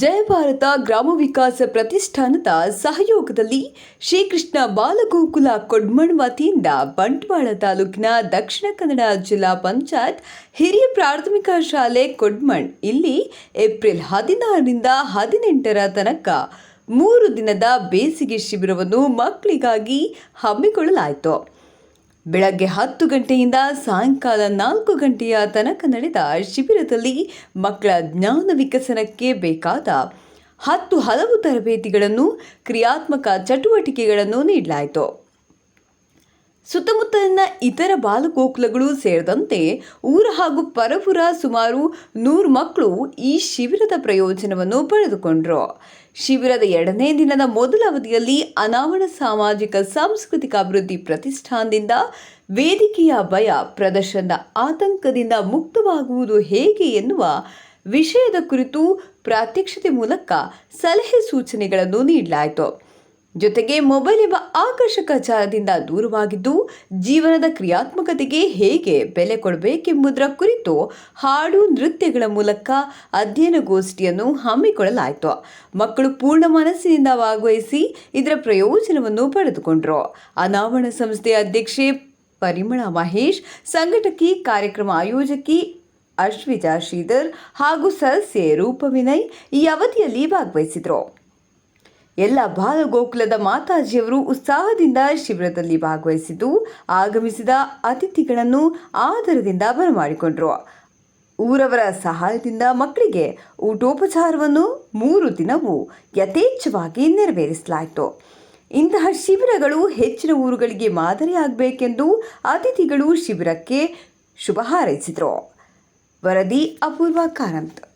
ಜಯ ಭಾರತ ಗ್ರಾಮ ವಿಕಾಸ ಪ್ರತಿಷ್ಠಾನದ ಸಹಯೋಗದಲ್ಲಿ ಶ್ರೀಕೃಷ್ಣ ಬಾಲಗೋಕುಲ ಕೊಡ್ಮಣ್ ವತಿಯಿಂದ ಬಂಟ್ವಾಳ ತಾಲೂಕಿನ ದಕ್ಷಿಣ ಕನ್ನಡ ಜಿಲ್ಲಾ ಪಂಚಾಯತ್ ಹಿರಿಯ ಪ್ರಾಥಮಿಕ ಶಾಲೆ ಕೊಡ್ಮಣ್ ಇಲ್ಲಿ ಏಪ್ರಿಲ್ ಹದಿನಾರರಿಂದ ಹದಿನೆಂಟರ ತನಕ ಮೂರು ದಿನದ ಬೇಸಿಗೆ ಶಿಬಿರವನ್ನು ಮಕ್ಕಳಿಗಾಗಿ ಹಮ್ಮಿಕೊಳ್ಳಲಾಯಿತು. ಬೆಳಗ್ಗೆ ಹತ್ತು ಗಂಟೆಯಿಂದ ಸಾಯಂಕಾಲ ನಾಲ್ಕು ಗಂಟೆಯ ತನಕ ನಡೆದ ಶಿಬಿರದಲ್ಲಿ ಮಕ್ಕಳ ಜ್ಞಾನ ವಿಕಸನಕ್ಕೆ ಬೇಕಾದ ಹತ್ತು ಹಲವು ತರಬೇತಿಗಳನ್ನು, ಕ್ರಿಯಾತ್ಮಕ ಚಟುವಟಿಕೆಗಳನ್ನು ನೀಡಲಾಯಿತು. ಸುತ್ತಮುತ್ತಲಿನ ಇತರ ಬಾಲಗೋಕುಲಗಳು ಸೇರಿದಂತೆ ಊರ ಹಾಗೂ ಪರಪುರ ಸುಮಾರು ನೂರು ಮಕ್ಕಳು ಈ ಶಿಬಿರದ ಪ್ರಯೋಜನವನ್ನು ಪಡೆದುಕೊಂಡರು. ಶಿಬಿರದ ಎರಡನೇ ದಿನದ ಮೊದಲ ಅವಧಿಯಲ್ಲಿ ಅನಾವರಣ ಸಾಮಾಜಿಕ ಸಾಂಸ್ಕೃತಿಕ ಅಭಿವೃದ್ಧಿ ಪ್ರತಿಷ್ಠಾನದಿಂದ ವೇದಿಕೆಯ ಭಯ, ಪ್ರದರ್ಶನದ ಆತಂಕದಿಂದ ಮುಕ್ತವಾಗುವುದು ಹೇಗೆ ಎನ್ನುವ ವಿಷಯದ ಕುರಿತು ಪ್ರಾತ್ಯಕ್ಷತೆ ಮೂಲಕ ಸಲಹೆ ಸೂಚನೆಗಳನ್ನು ನೀಡಲಾಯಿತು. ಜೊತೆಗೆ ಮೊಬೈಲ್ ಎಂಬ ಆಕರ್ಷಕ ಜಾಲದಿಂದ ದೂರವಾಗಿದ್ದು, ಜೀವನದ ಕ್ರಿಯಾತ್ಮಕತೆಗೆ ಹೇಗೆ ಬೆಲೆ ಕೊಡಬೇಕೆಂಬುದರ ಕುರಿತು ಹಾಡು ನೃತ್ಯಗಳ ಮೂಲಕ ಅಧ್ಯಯನ ಗೋಷ್ಠಿಯನ್ನು ಹಮ್ಮಿಕೊಳ್ಳಲಾಯಿತು. ಮಕ್ಕಳು ಪೂರ್ಣ ಮನಸ್ಸಿನಿಂದ ಭಾಗವಹಿಸಿ ಇದರ ಪ್ರಯೋಜನವನ್ನು ಪಡೆದುಕೊಂಡರು. ಅನಾವರಣ ಸಂಸ್ಥೆಯ ಅಧ್ಯಕ್ಷೆ ಪರಿಮಳ ಮಹೇಶ್, ಸಂಘಟಕಿ ಕಾರ್ಯಕ್ರಮ ಆಯೋಜಕಿ ಅಶ್ವಿತಾ ಶ್ರೀಧರ್ ಹಾಗೂ ಸದಸ್ಯೆ ರೂಪವಿನಯ್ ಈ ಅವಧಿಯಲ್ಲಿ ಭಾಗವಹಿಸಿದರು. ಎಲ್ಲ ಬಾಲಗೋಕುಲದ ಮಾತಾಜಿಯವರು ಉತ್ಸಾಹದಿಂದ ಶಿಬಿರದಲ್ಲಿ ಭಾಗವಹಿಸಿದ್ದು, ಆಗಮಿಸಿದ ಅತಿಥಿಗಳನ್ನು ಆದರದಿಂದ ಬರಮಾಡಿಕೊಂಡರು. ಊರವರ ಸಹಾಯದಿಂದ ಮಕ್ಕಳಿಗೆ ಊಟೋಪಚಾರವನ್ನು ಮೂರು ದಿನವೂ ಯಥೇಚ್ಛವಾಗಿ ನೆರವೇರಿಸಲಾಯಿತು. ಇಂತಹ ಶಿಬಿರಗಳು ಹೆಚ್ಚಿನ ಊರುಗಳಿಗೆ ಮಾದರಿಯಾಗಬೇಕೆಂದು ಅತಿಥಿಗಳು ಶಿಬಿರಕ್ಕೆ ಶುಭ ಹಾರೈಸಿದರು. ವರದಿ ಅಪೂರ್ವ ಕಾರಂತ್.